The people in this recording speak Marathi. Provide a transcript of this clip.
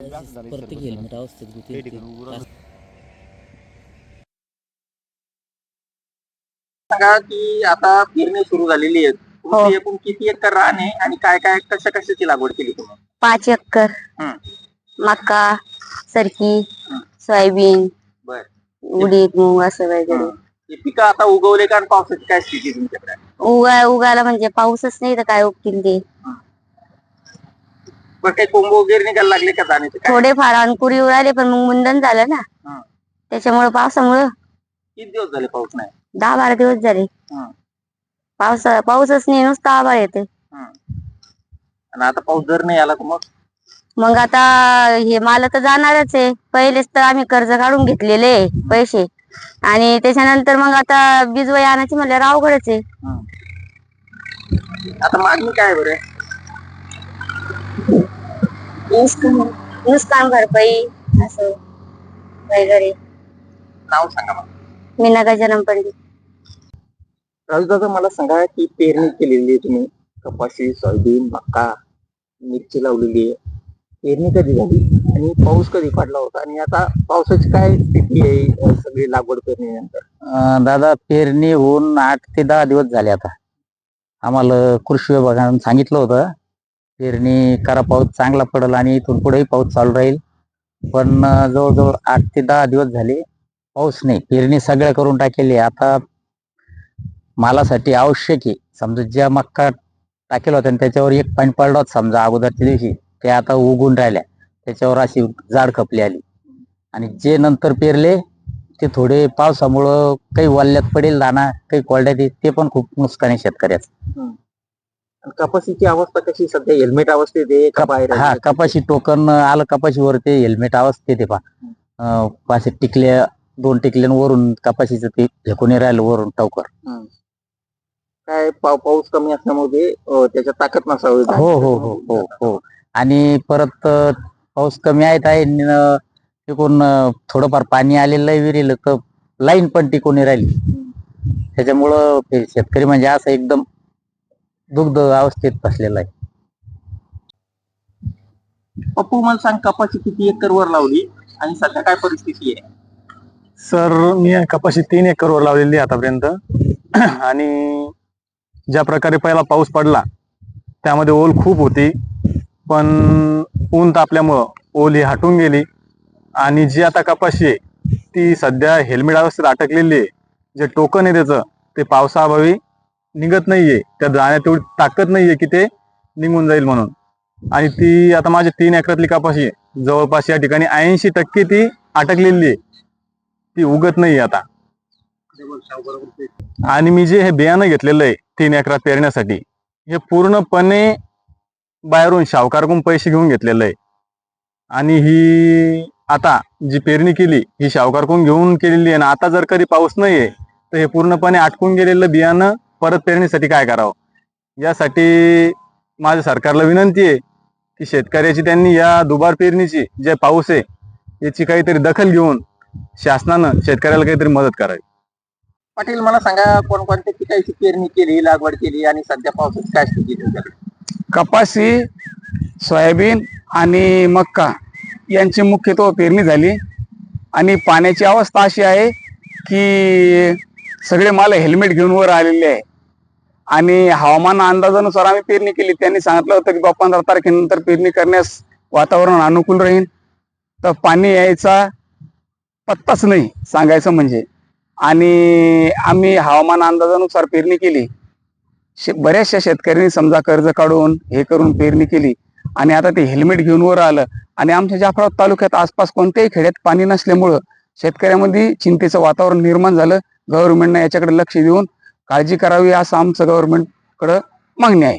प्रत्येक हेल्मेट अवस्थेत गुते सांगा की आता पेरणी सुरू झालेली आहे तुमची एकूण किती एकर रान आहे आणि काय काय कशा कशाची लागवड केली तुम्ही? पाच एकर. हं, मका सरकी हं. सोयाबीन बर. उडीद मूग असं वगैरे. हं. हे पिकं आता उगवले का आणि पावसाची काय स्थिती आहे तुमच्याकडे? उगा उगाला म्हणजे पाऊसच नाही तर काय उगतील ते. बरं काही कोंब वगैरे निघायला लागले का जाण्याचे काय? थोडेफार अंकुरी उडाले पण मग मुंडन झालं ना. हं. त्याच्यामुळे पावसामुळं किती दिवस झाले पाऊस नाही? दहा बारा दिवस झाले. हं, पावस पाऊसच नाही नुसतं आभाळ येते हं. आणि आता पाऊस जर नाही आला तर मग? मग आता हे मला तर जाणारच आहे. पहिलेच तर आम्ही कर्ज काढून घेतलेले आहे पैसे. आणि त्याच्यानंतर मग आता बीजवय आणायची म्हणल्यावर अवघडच आहे. हं. आता मागणी काय आहे बरं? नुकसान नुकसान भरपाई असं वगैरे. नाव सांगा मला. मीना गजानन पंडित. राजदादा मला सांगा की पेरणी केलेली आहे तुम्ही. कपाशी सोयाबीन मका मिरची लावलेली आहे. पेरणी कधी झाली आणि पाऊस कधी पडला होता? आणि आता पावसाची काय स्थिती आहे? अं, सगळी लागवड पेरणीनंतर. अं, दादा पेरणी होऊन आठ ते दहा दिवस झाले आता. आम्हाला कृषी विभागानं सांगितलं होतं. पेरणी करा पाऊस चांगला पडेल आणि इथून पुढेही पाऊस चालू राहील. पण जवळजवळ आठ ते दहा दिवस झाले पाऊस नाही. पेरणी सगळं करून टाकेली आता मालासाठी आवश्यक आहे. समजा ज्या मक्का टाकेल होत्या आणि त्याच्यावर एक पाणी पडला होता समजा अगोदरच्या दिवशी ते आता उगून राहिल्या. त्याच्यावर अशी जाड खपली आली. आणि जे नंतर पेरले ते थोडे पावसामुळं काही वाल्यात पडेल दाना काही कोरड्यात ते पण खूप नुकसान आहे शेतकऱ्याचं. कपाशीची अवस्था कशी सध्या हेल्मेट अवस्थेत आहे का बाहेर आहे? हा कपाशी टोकन आलं कपाशीवर ते हेल्मेट अवस्थेत आहे पा असे टिकल्या दोन टिकल्यांवरून कपाशीचं ते फेकून राहिलं वरून टवकर. काय पाव पाऊस कमी असल्यामुळे अं, त्याच्यात ताकद नसावी. हो हो हो हो हो. आणि परत अं, पाऊस कमी आहेत आहे न- तिकून अं, थोडंफार पाणी आलेलं आहे विहिरीला तर लाईन पण टिकून राहिली. त्याच्यामुळं ते शेतकरी म्हणजे असं एकदम दुग्ध अवस्थेत फसलेला आहे. पप्पू मला सांग कपाशी किती एकर वर लावली आणि सध्या काय परिस्थिती आहे? सर मी कपाशी तीन एकरवर लावलेली आहे आतापर्यंत. आणि ज्या प्रकारे पहिला पाऊस पडला त्यामध्ये ओल खूप होती. पण ऊन तापल्यामुळं ओल ही हटून गेली. आणि जी आता कपाशी आहे ती सध्या हेल्मेट अवस्थेत अटकलेली आहे. जे टोकन आहे त्याचं ते पावसाअभावी निघत नाहीये. त्या जाण्यात तेवढी ताकद नाहीये की ते निघून जाईल म्हणून. आणि ती आता माझ्या तीन एकरातली कापाशी आहे. जवळपास या ठिकाणी ऐंशी टक्के ती अटकलेली आहे. ती उगत नाही आता. आणि मी जे हे बियाणं घेतलेलं आहे तीन एकरात पेरण्यासाठी हे पूर्णपणे बाहेरून शावकारकडून पैसे घेऊन घेतलेलं आहे. आणि ही आता जी पेरणी केली ही शावकारकडून घेऊन केलेली आहे. आणि आता जर कधी पाऊस नाहीये तर हे पूर्णपणे आटकून गेलेलं बियाणं परत पेरणीसाठी काय करावं? यासाठी माझ्या सरकारला विनंती आहे की शेतकऱ्याची त्यांनी या दुबार पेरणीची जे पाऊस आहे याची काहीतरी दखल घेऊन शासनानं शेतकऱ्याला काहीतरी मदत करावी. पाटील मला सांगा कोणकोणत्या पिकाची पेरणी केली लागवड केली आणि सध्या पावसाची काय स्थिती कपाशी सोयाबीन आणि मक्का यांची मुख्यत्व पेरणी झाली. आणि पाण्याची अवस्था अशी आहे की सगळे माल हेल्मेट घेऊन वर आलेले आहे. आणि हवामान अंदाजानुसार आम्ही पेरणी केली. त्यांनी सांगितलं होतं की बा पंधरा तारखेनंतर पेरणी करण्यास वातावरण अनुकूल राहील. तर पाणी यायचा पत्ताच नाही सांगायचं म्हणजे. आणि आम्ही हवामान अंदाजानुसार पेरणी केली. शे बऱ्याचशा शेतकऱ्यांनी समजा कर्ज काढून हे करून पेरणी केली. आणि आता ते हेल्मेट घेऊन वर आलं. आणि आमच्या जाफराबाद तालुक्यात आसपास कोणत्याही खेड्यात पाणी नसल्यामुळं शेतकऱ्यामध्ये चिंतेचं वातावरण निर्माण झालं. गव्हर्नमेंटनं याच्याकडे लक्ष देऊन काळजी करावी असं आमचं गव्हर्नमेंटकडं मागणी आहे.